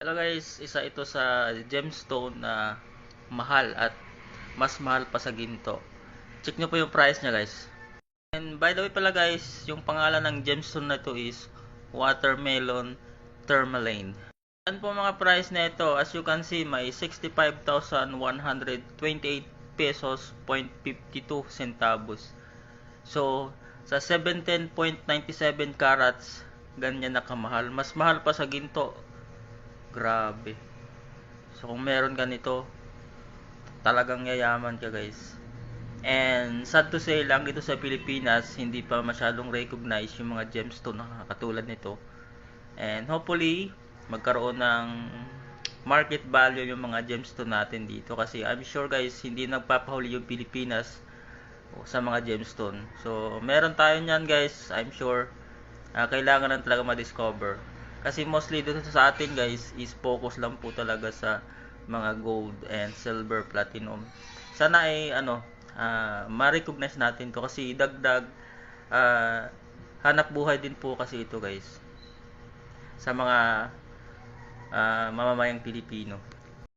Hello guys, isa ito sa gemstone na mahal at mas mahal pa sa ginto. Check nyo po yung price niya guys. And by the way pala guys, yung pangalan ng gemstone na ito is Watermelon Tourmaline. Yan po mga price na ito. As you can see, may 65,128 pesos 0.52 centavos. So, sa 17.97 carats, ganyan na kamahal. Mas mahal pa sa ginto. Grabe. So, kung meron ka nito, talagang yayaman ka guys. And sad to say lang dito sa Pilipinas, hindi pa masyadong recognize yung mga gemstone na katulad nito. And hopefully, magkaroon ng market value yung mga gemstone natin dito kasi I'm sure guys, hindi nagpapahuli yung Pilipinas sa mga gemstone. So, meron tayo niyan guys, I'm sure. Uh, kailangan lang talaga ma-discover. Kasi mostly dito sa atin guys, is focus lang po talaga sa mga gold and silver, platinum. Sana ay ano, uh, ma-recognize natin to kasi dagdag uh, hanap buhay din po kasi ito guys sa mga uh, mamamayang Pilipino.